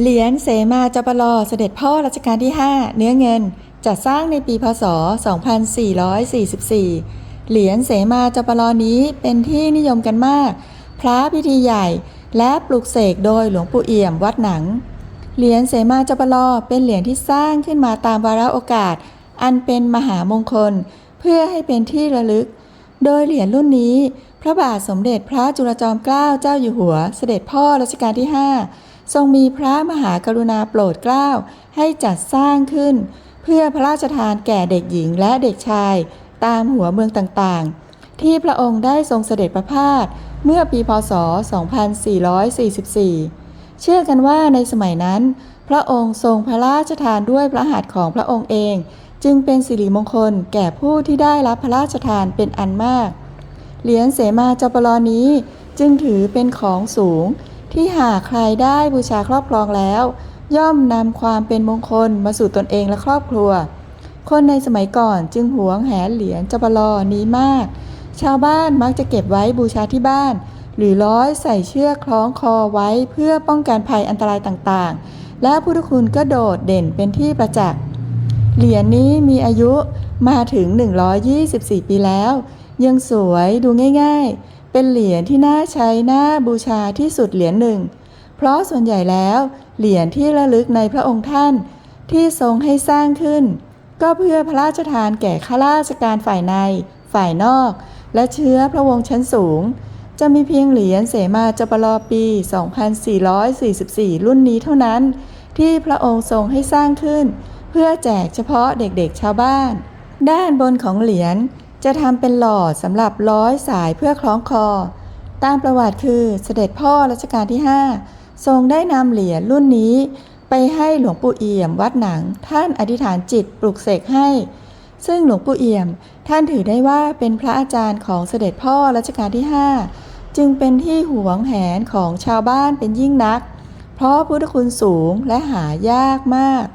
เหรียญเสมาจปลเสด็จพ่อรัชกาลที่ 5 เนื้อเงินจัดสร้างในปีพศ 2444 เหรียญเสมาจปลนี้เป็นที่นิยมกันมาก พระพิธีใหญ่และปลุกเสกโดยหลวงปู่เอี่ยมวัดหนัง เหรียญเสมาจปลเป็นเหรียญที่สร้างขึ้นมาตามวาระโอกาส อันเป็นมหามงคล เพื่อให้เป็นที่ระลึก โดยเหรียญรุ่นนี้ พระบาทสมเด็จพระจุลจอมเกล้าเจ้าอยู่หัว เสด็จพ่อรัชกาลที่ 5 ทรงมีพระมหากรุณาโปรดเกล้าให้จัดสร้างขึ้น เพื่อพระราชทานแก่เด็กหญิงและเด็กชาย ตามหัวเมืองต่างๆ ที่พระองค์ได้ทรงเสด็จประพาสเมื่อปีพศ 2444 เชื่อกันว่าในสมัยนั้น พระองค์ทรงพระราชทานด้วยพระหัตถ์ของพระองค์เอง จึงเป็นสิริมงคลแก่ผู้ที่ได้รับพระราชทานเป็นอันมาก เหรียญเสมาจปลนี้จึงถือเป็นของสูง ที่หากใครได้บูชาครอบครองแล้ว ย่อมนำความเป็นมงคลมาสู่ตนเองและครอบครัว คนในสมัยก่อนจึงหวงแหนเหรียญจปลอนี้มาก ชาวบ้านมักจะเก็บไว้บูชาที่บ้าน หรือร้อยใส่เชือกคล้องคอไว้เพื่อป้องกันภัยอันตรายต่างๆ และพุทธคุณก็โดดเด่นเป็นที่ประจักษ์เหรียญนี้มีอายุมาถึง 124 ปีแล้ว ยังสวยดูง่ายๆ เป็นเหรียญที่น่าใช้น่าบูชาที่สุดเหรียญหนึ่ง เพราะส่วนใหญ่แล้ว เหรียญที่ระลึกในพระองค์ท่าน ที่ทรงให้สร้างขึ้น ก็เพื่อพระราชทานแก่ข้าราชการฝ่ายใน ฝ่ายนอก และเชื้อพระวงศ์ชั้นสูง จะมีเพียงเหรียญเสมาจปลปี 2444 รุ่นนี้เท่านั้น ที่พระองค์ทรงให้สร้างขึ้น เพื่อแจกเฉพาะเด็กๆชาวบ้าน ด้านบนของเหรียญ จะทำเป็นหลอดสำหรับร้อยสายเพื่อคล้องคอ ตามประวัติคือเสด็จพ่อรัชกาลที่ 5 ทรงได้นำเหรียญรุ่นนี้ไปให้หลวงปู่เอี่ยมวัดหนัง ท่านอธิษฐานจิตปลุกเสกให้ ซึ่งหลวงปู่เอี่ยม ท่านถือได้ว่าเป็นพระอาจารย์ของเสด็จพ่อรัชกาลที่ 5 จึงเป็นที่หวงแหนของชาวบ้านเป็นยิ่งนัก เพราะพุทธคุณสูงและหายากมาก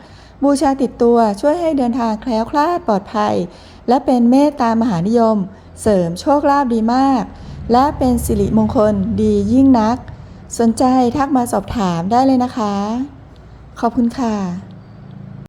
บูชาติดตัวช่วยให้เดินทางแคล้วคลาดปลอดภัย และเป็นเมตตามหานิยม เสริมโชคลาภดีมาก และเป็นสิริมงคลดียิ่งนัก สนใจทักมาสอบถามได้เลยนะคะ ขอบคุณค่ะ